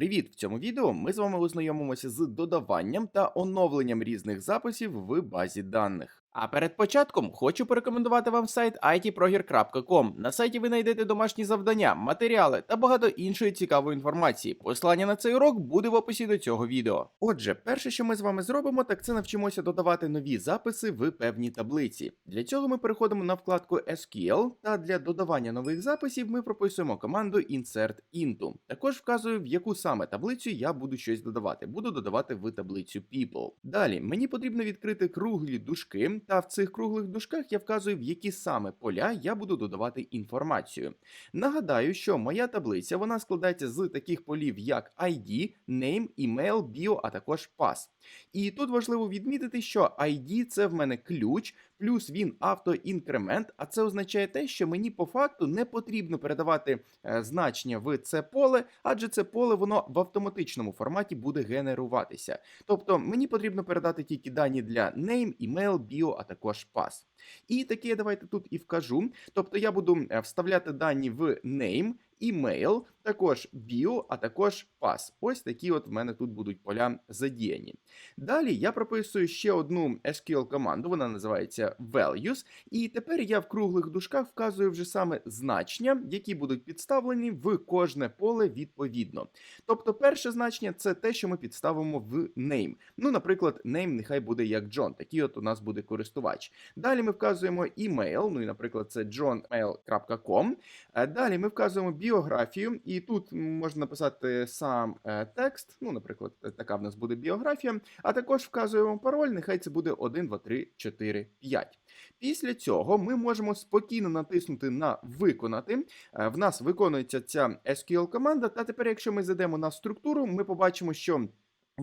Привіт! В цьому відео ми з вами ознайомимося з додаванням та оновленням різних записів в базі даних. А перед початком хочу порекомендувати вам сайт itproger.com. На сайті ви знайдете домашні завдання, матеріали та багато іншої цікавої інформації. Посилання на цей урок буде в описі до цього відео. Отже, перше, що ми з вами зробимо, так це навчимося додавати нові записи в певній таблиці. Для цього ми переходимо на вкладку SQL, та для додавання нових записів ми прописуємо команду insert into. Також вказую, в яку саме таблицю я буду щось додавати. Буду додавати в таблицю People. Далі мені потрібно відкрити круглі дужки, та в цих круглих дужках я вказую, в які саме поля я буду додавати інформацію. Нагадаю, що моя таблиця вона складається з таких полів, як ID, Name, Email, Bio, а також Pass. І тут важливо відмітити, що ID це в мене ключ, плюс він автоінкремент, а це означає те, що мені по факту не потрібно передавати е, значення в це поле, адже це поле воно в автоматичному форматі буде генеруватися. Тобто мені потрібно передати тільки дані для name, email, bio, а також pass. І таке давайте тут і вкажу. Тобто я буду е, вставляти дані в name, email, також bio, а також pass. Ось такі от в мене тут будуть поля задіяні. Далі я прописую ще одну SQL команду, вона називається values. І тепер я в круглих дужках вказую вже саме значення, які будуть підставлені в кожне поле відповідно. Тобто, перше значення це те, що ми підставимо в name. Ну, наприклад, name нехай буде як John, такий от у нас буде користувач. Далі ми вказуємо email, ну і, наприклад, це johnmail.com. Е, Далі ми вказуємо біографію, і тут можна написати сам е, текст. Ну, наприклад, така в нас буде біографія. А також вказуємо пароль, нехай це буде 1, 2, 3, 4, 5. Після цього ми можемо спокійно натиснути на виконати. Е, В нас виконується ця SQL команда. Та тепер, якщо ми зайдемо на структуру, ми побачимо, що.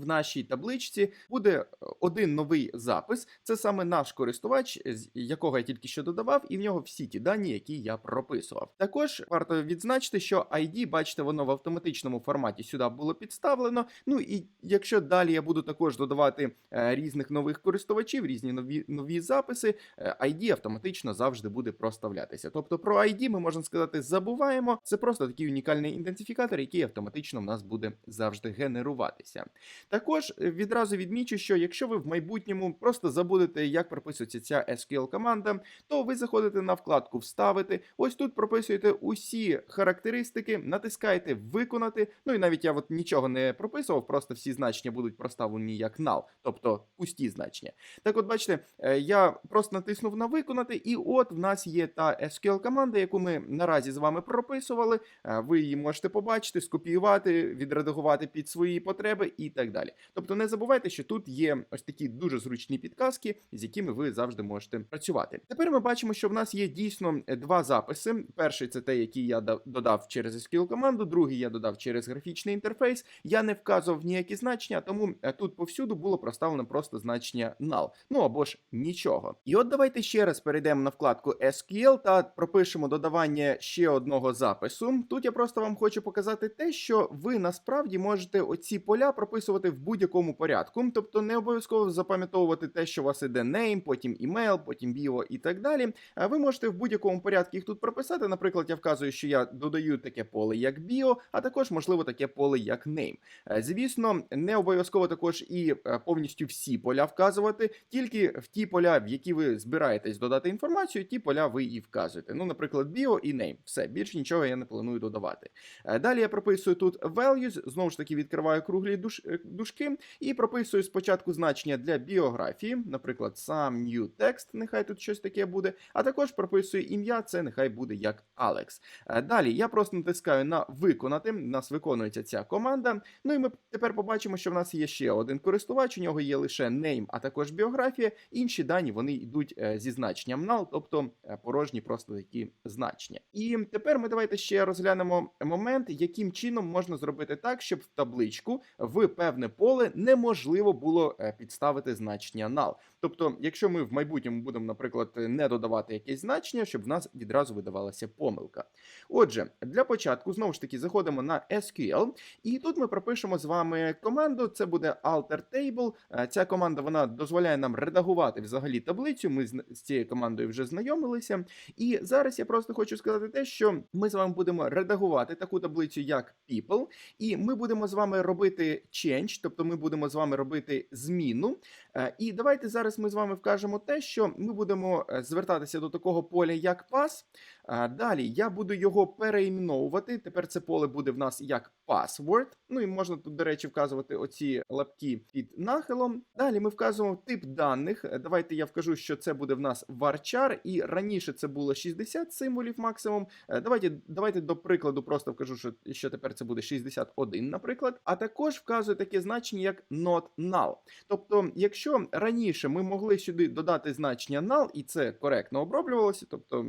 В нашій табличці буде е, один новий запис. Це саме наш користувач, з якого я тільки що додавав, і в нього всі ті дані, які я прописував. Також варто відзначити, що ID, бачите, воно в автоматичному форматі сюди було підставлено. Ну і якщо далі я буду також додавати е, різних нових користувачів, різні нові нові записи, е, ID автоматично завжди буде проставлятися. Тобто про ID ми можна сказати забуваємо. Це просто такий унікальний ідентифікатор, який автоматично в нас буде завжди генеруватися. Також е, відразу відмічу, що якщо ви в майбутньому просто забудете, як прописується ця SQL команда, то ви заходите на вкладку Вставити. Ось тут прописуєте усі характеристики, натискаєте Виконати. Ну і навіть я от нічого не прописував, просто всі значення будуть проставлені як null, тобто пусті значення. Так, от бачите, е, я просто натиснув на виконати, і от в нас є та SQL команда, яку ми наразі з вами прописували. Е, Ви її можете побачити, скопіювати, відредагувати під свої потреби і так далі. Тобто не забувайте, що тут є ось такі дуже зручні підказки, з якими ви завжди можете працювати. Тепер ми бачимо, що в нас є дійсно е, два записи. Перший це те, який я додав через SQL команду, другий я додав через графічний інтерфейс. Я не вказував ніякі значення, тому е, тут повсюду було проставлено просто значення null, ну або ж нічого. І от давайте ще раз перейдемо на вкладку SQL та пропишемо додавання ще одного запису. Тут я просто вам хочу показати те, що ви насправді можете оці поля прописувати в будь-якому порядку, тобто не обов'язково запам'ятовувати те, що у вас іде name, потім email, потім bio і так далі. А ви можете в будь-якому порядку їх тут прописати. Наприклад, я вказую, що я додаю таке поле як bio, а також можливо таке поле як name. Е, Звісно, не обов'язково також і е, повністю всі поля вказувати, тільки в ті поля, в які ви збираєтесь додати інформацію, ті поля ви і вказуєте. Ну, наприклад, bio і name. Все, більше нічого я не планую додавати. Е, Далі я прописую тут values, знову ж таки відкриваю круглі душ, дужки і прописую спочатку значення для біографії, наприклад, some new text, нехай тут щось таке буде, а також прописую ім'я, це нехай буде як Alex. Е, Далі я просто натискаю на виконати. У нас виконується ця команда. Ну і ми тепер побачимо, що в нас є ще один користувач. У нього є лише name, а також біографія. Інші дані вони йдуть е, зі значенням null, тобто е, порожні просто такі значення. І тепер ми давайте ще розглянемо момент, яким чином можна зробити так, щоб в табличку в певний певне поле неможливо було е, підставити значення null. Тобто, якщо ми в майбутньому будемо, наприклад, не додавати якесь значення, щоб в нас відразу видавалася помилка. Отже, для початку знову ж таки заходимо на SQL, і тут ми пропишемо з вами команду. Це буде alter table. Е, Ця команда вона дозволяє нам редагувати взагалі таблицю. Ми з цією командою вже знайомилися. І зараз я просто хочу сказати те, що ми з вами будемо редагувати таку таблицю, як people, і ми будемо з вами робити change, тобто ми будемо з вами робити зміну. Е, І давайте зараз ми з вами вкажемо те, що ми будемо е, звертатися до такого поля, як pass. А, Далі я буду його переіменовувати. Тепер це поле буде в нас як password. Ну і можна тут, до речі, вказувати оці лапки під нахилом. Далі ми вказуємо тип даних. Е, Давайте я вкажу, що це буде в нас varchar, і раніше це було 60 символів максимум. Е, Давайте, давайте до прикладу просто вкажу, що, що тепер це буде 61, наприклад. А також вказую таке значення, як not null. Тобто, якщо раніше ми могли сюди додати значення null, і це коректно оброблювалося, тобто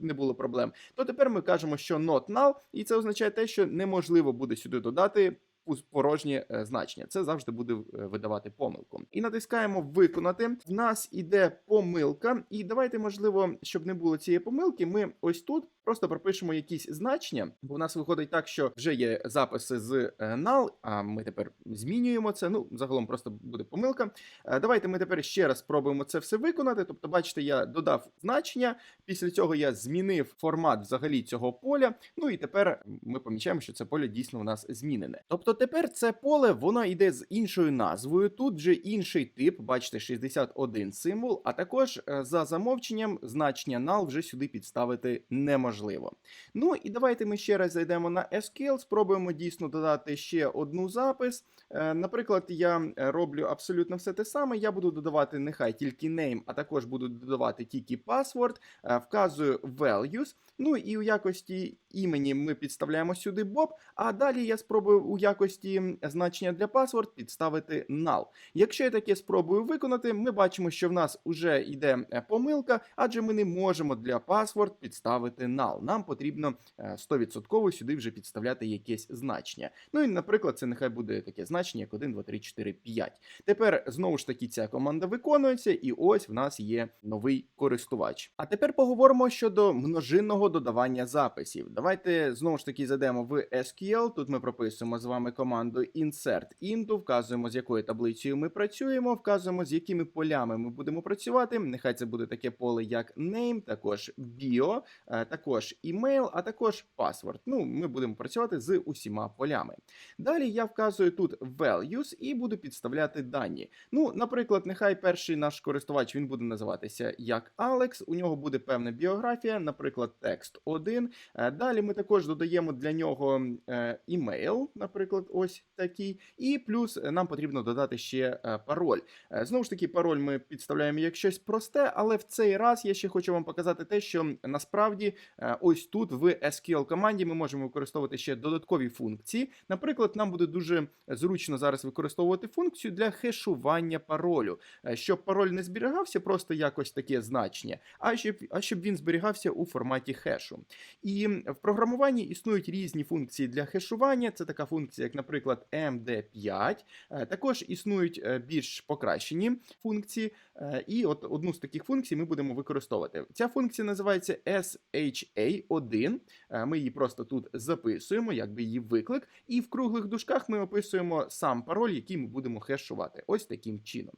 не було проблем, то тепер ми кажемо, що not null, і це означає те, що неможливо буде сюди додати. Пус- Порожнє е, значення, це завжди буде е, видавати помилку. І натискаємо виконати. В нас іде помилка, і давайте, можливо, щоб не було цієї помилки, ми ось тут просто пропишемо якісь значення, бо в нас виходить так, що вже є записи з е, null, а ми тепер змінюємо це. Ну, загалом просто буде помилка. Е, Давайте ми тепер ще раз спробуємо це все виконати. Тобто, бачите, я додав значення. Після цього я змінив формат взагалі цього поля. Ну і тепер ми помічаємо, що це поле дійсно у нас змінене. Тобто тепер це поле воно йде з іншою назвою. Тут вже інший тип, бачите, 61 символ. А також е, за замовченням значення null вже сюди підставити неможливо. Ну і давайте ми ще раз зайдемо на SQL, спробуємо дійсно додати ще одну запис. Е, Наприклад, я е, роблю абсолютно все те саме. Я буду додавати нехай тільки name, а також буду додавати тільки password, вказую values. Ну і у якості імені ми підставляємо сюди Bob, а далі я спробую у якості значення для password підставити null. Якщо я таке спробую виконати, ми бачимо, що в нас вже йде е, помилка, адже ми не можемо для password підставити null. Нам потрібно е, 100% сюди вже підставляти якесь значення. Ну і, наприклад, це нехай буде таке значення, як 1, 2, 3, 4, 5. Тепер знову ж таки ця команда виконується, і ось в нас є новий користувач. А тепер поговоримо щодо множинного додавання записів. Давайте знову ж таки зайдемо в SQL. Тут ми прописуємо з вами команду insert into, вказуємо, з якою таблицею ми працюємо, вказуємо, з якими полями ми будемо працювати. Нехай це буде таке поле, як name, також bio, е, також email, а також password. Ну, ми будемо працювати з усіма полями. Далі я вказую тут values і буду підставляти дані. Ну, наприклад, нехай перший наш користувач він буде називатися як Alex, у нього буде певна біографія, наприклад, текст 1. Е, Далі ми також додаємо для нього е, імейл, наприклад, ось такий. І плюс е, нам потрібно додати ще е, пароль. Знову ж таки, пароль ми підставляємо як щось просте, але в цей раз я ще хочу вам показати те, що насправді ось тут в SQL команді ми можемо використовувати ще додаткові функції. Наприклад, нам буде дуже зручно зараз використовувати функцію для хешування паролю, щоб пароль не зберігався просто якось таке значення, а щоб, а щоб він зберігався у форматі хешу. І в програмуванні існують різні функції для хешування. Це така функція, як, наприклад, MD5. Е, Також існують е, більш покращені функції, е, і от одну з таких функцій ми будемо використовувати. Ця функція називається SHA1. Е, Ми її просто тут записуємо, якби її виклик, і в круглих дужках ми описуємо сам пароль, який ми будемо хешувати. Ось таким чином.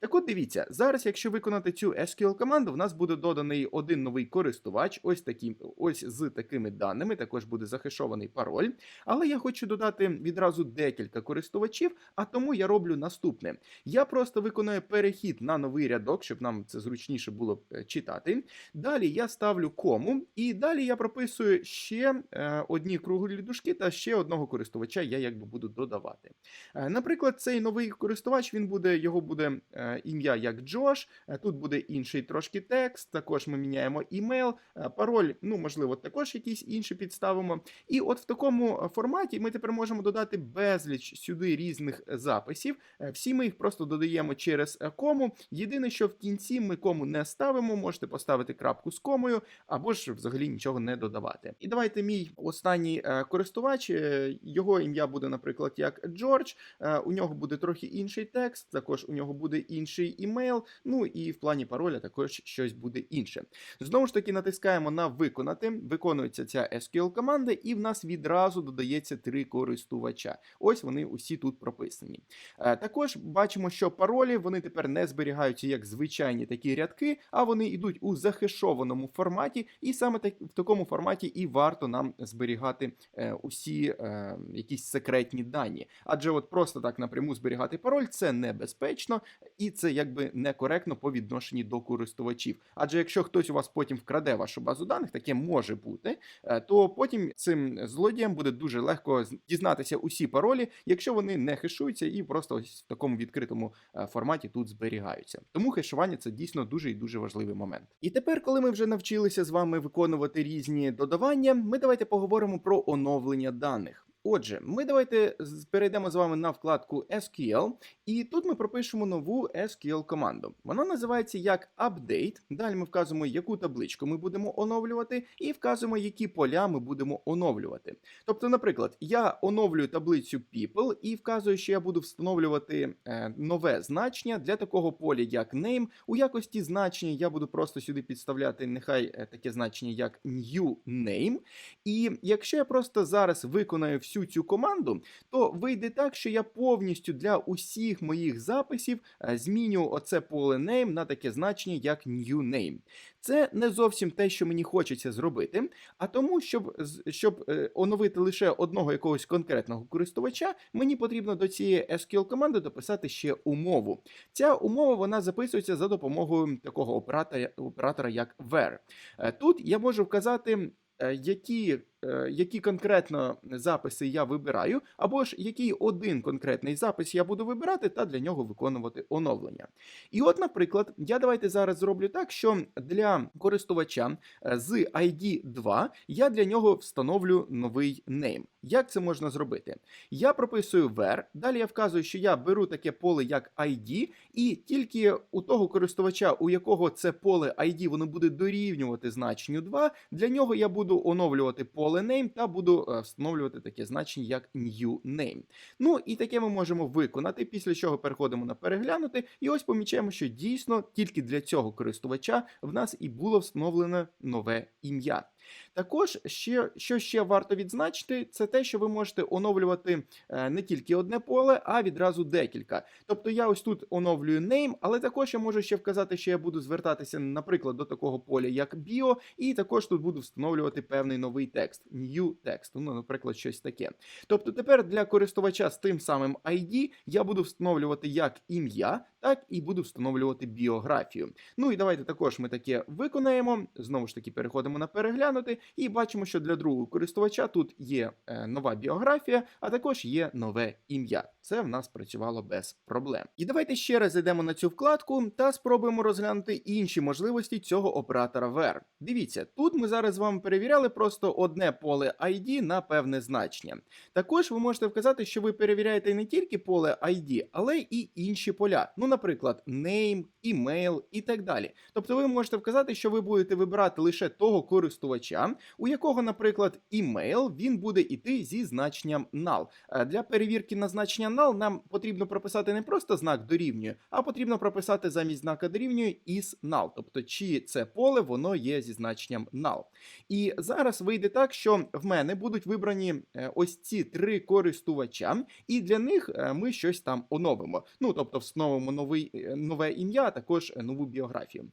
Так от дивіться, зараз, якщо виконати цю SQL команду, в нас буде доданий один новий користувач, ось таким, ось з такими даними, також буде захешований пароль. Але я хочу додати відразу декілька користувачів, а тому я роблю наступне. Я просто виконую перехід на новий рядок, щоб нам це зручніше було е, читати. Далі я ставлю кому, і далі я прописую ще е, одні круглі дужки та ще одного користувача я якби буду додавати. Е, Наприклад, цей новий користувач він буде його буде ім'я як Джош. Е, Тут буде інший трошки текст. Також ми міняємо імейл, е, пароль, ну можливо, також якийсь інший підставимо. І от в такому е, форматі ми тепер можемо додати безліч сюди різних е, записів. Е, Всі ми їх просто додаємо через е, кому. Єдине, що в кінці ми кому не ставимо, можете поставити крапку з комою, або ж взагалі нічого не додавати. І давайте мій останній е, користувач, е, його ім'я буде, наприклад, як Джордж. Е, У нього буде трохи інший текст, також у нього буде інший імейл. Ну і в плані пароля також щось буде інше. Знову ж таки, натискаємо на виконати. Виконується ця SQL команда, і в нас відразу додається три користувача. Ось вони усі тут прописані. Е, Також бачимо, що паролі вони тепер не зберігаються як звичайні такі рядки, а вони йдуть у захешованому форматі, і саме так в такому форматі і варто нам зберігати е, усі е, якісь секретні дані. Адже от просто так напряму зберігати пароль це небезпечно і це якби некоректно по відношенні до користувачів. Адже якщо хтось у вас потім вкраде вашу базу даних, таке може бути, е, то потім цим злодіям буде дуже легко дізнатися усі паролі, якщо вони не хешуються і просто ось в такому відкритому е, форматі тут зберігаються. Тому хешування це дійсно дуже і дуже важливий момент. І тепер, коли ми вже навчилися з вами виконувати різні додавання, ми давайте поговоримо про оновлення даних. Отже, ми давайте перейдемо з вами на вкладку SQL, і тут ми пропишемо нову SQL команду. Вона називається як update. Далі ми вказуємо, яку табличку ми будемо оновлювати, і вказуємо, які поля ми будемо оновлювати. Тобто, наприклад, я оновлюю таблицю people і вказую, що я буду встановлювати е, нове значення для такого поля, як name. У якості значення я буду просто сюди підставляти нехай е, таке значення, як new name. І якщо я просто зараз виконаю всю цю команду, то вийде так, що я повністю для усіх моїх записів е, зміню оце поле name на таке значення, як new name. Це не зовсім те, що мені хочеться зробити, а тому, щоб, щоб е, оновити лише одного якогось конкретного користувача, мені потрібно до цієї SQL команди дописати ще умову. Ця умова вона записується за допомогою такого оператора, оператора як where. Е, Тут я можу вказати. Е, Які, е, які конкретно записи я вибираю, або ж який один конкретний запис я буду вибирати та для нього виконувати оновлення. І от, наприклад, я давайте зараз зроблю так, що для користувача е, з ID 2 я для нього встановлю новий name. Як це можна зробити? Я прописую where, далі я вказую, що я беру таке поле як ID, і тільки у того користувача, у якого це поле ID, воно буде дорівнювати значенню 2, для нього я буду оновлювати поле name та буду е, встановлювати таке значення як new name. Ну і таке ми можемо виконати, після чого переходимо на переглянути, і ось помічаємо, що дійсно тільки для цього користувача в нас і було встановлене нове ім'я. Також ще що ще варто відзначити, це те, що ви можете оновлювати е, не тільки одне поле, а відразу декілька. Тобто я ось тут оновлюю name, але також я можу ще вказати, що я буду звертатися, наприклад, до такого поля як bio, і також тут буду встановлювати певний новий текст, new text, ну, наприклад, щось таке. Тобто тепер для користувача з тим самим ID я буду встановлювати як ім'я, так і буду встановлювати біографію. Ну і давайте також ми таке виконаємо. Знову ж таки, переходимо на переглянути, і бачимо, що для другого користувача тут є е, нова біографія, а також є нове ім'я. Це в нас працювало без проблем. І давайте ще раз зайдемо на цю вкладку та спробуємо розглянути інші можливості цього оператора where. Дивіться, тут ми зараз з вами перевіряли просто одне поле ID на певне значення. Також ви можете вказати, що ви перевіряєте не тільки поле ID, але і інші поля. Ну, наприклад, name, email і так далі. Тобто ви можете вказати, що ви будете вибирати лише того користувача, у якого, наприклад, email, він буде іти зі значенням null. Е, Для перевірки на значення null нам потрібно прописати не просто знак дорівнює, а потрібно прописати замість знака дорівнює is null. Тобто, чи це поле воно є зі значенням null. І зараз вийде так, що в мене будуть вибрані е, ось ці три користувача, і для них е, ми щось там оновимо. Ну тобто, встановимо новий, нове ім'я, а також нову біографію.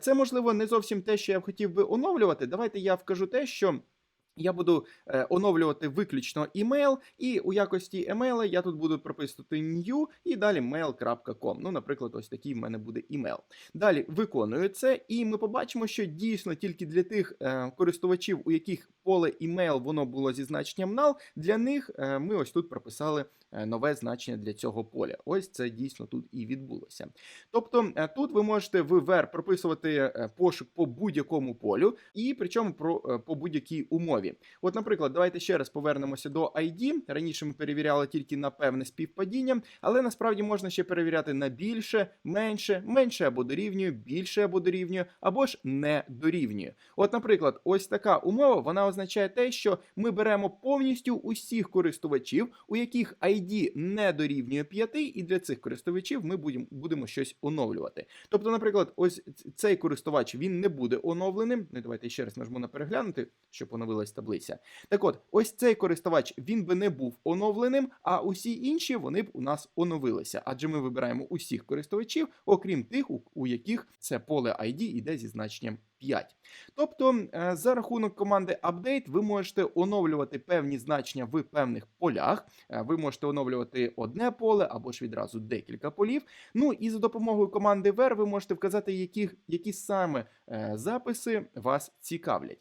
Це можливо не зовсім те, що я б хотів би оновлювати. Давайте я вкажу те, що. Я буду е, оновлювати виключно імейл, і у якості емейла я тут буду прописувати new і далі mail.com. Ну, наприклад, ось такий в мене буде імейл. Далі виконую це, і ми побачимо, що дійсно тільки для тих е, користувачів, у яких поле email воно було зі значенням null, для них е, ми ось тут прописали е, нове значення для цього поля. Ось це дійсно тут і відбулося. Тобто е, тут ви можете в ver прописувати пошук по будь-якому полю, і причому про, по будь-якій умові. От, наприклад, давайте ще раз повернемося до ID. Раніше ми перевіряли тільки на певне співпадіння, але насправді можна ще перевіряти на більше, менше, менше або дорівнює, більше або дорівнює, або ж не дорівнює. От, наприклад, ось така умова вона означає те, що ми беремо повністю усіх користувачів, у яких ID не дорівнює 5, і для цих користувачів ми будемо, будемо щось оновлювати. Тобто, наприклад, ось цей користувач він не буде оновленим. Ну, давайте ще раз нажму на переглянути, щоб оновилась таблиця. Так от, ось цей користувач він би не був оновленим, а усі інші вони б у нас оновилися. Адже ми вибираємо усіх користувачів, окрім тих, у яких це поле ID іде зі значенням 5. Тобто, е, за рахунок команди update ви можете оновлювати певні значення в певних полях. Е, Ви можете оновлювати одне поле або ж відразу декілька полів. Ну і за допомогою команди ver ви можете вказати, яких, які саме е, записи вас цікавлять.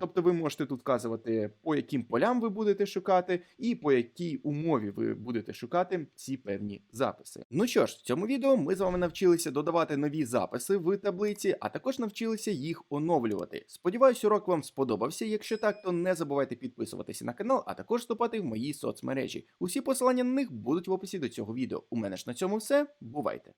Тобто ви можете тут вказувати, по яким полям ви будете шукати, і по якій умові ви будете шукати ці певні записи. Ну що ж, в цьому відео ми з вами навчилися додавати нові записи в таблиці, а також навчилися їх оновлювати. Сподіваюсь, урок вам сподобався. Якщо так, то не забувайте підписуватися на канал, а також вступати в мої соцмережі. Усі посилання на них будуть в описі до цього відео. У мене ж на цьому все. Бувайте!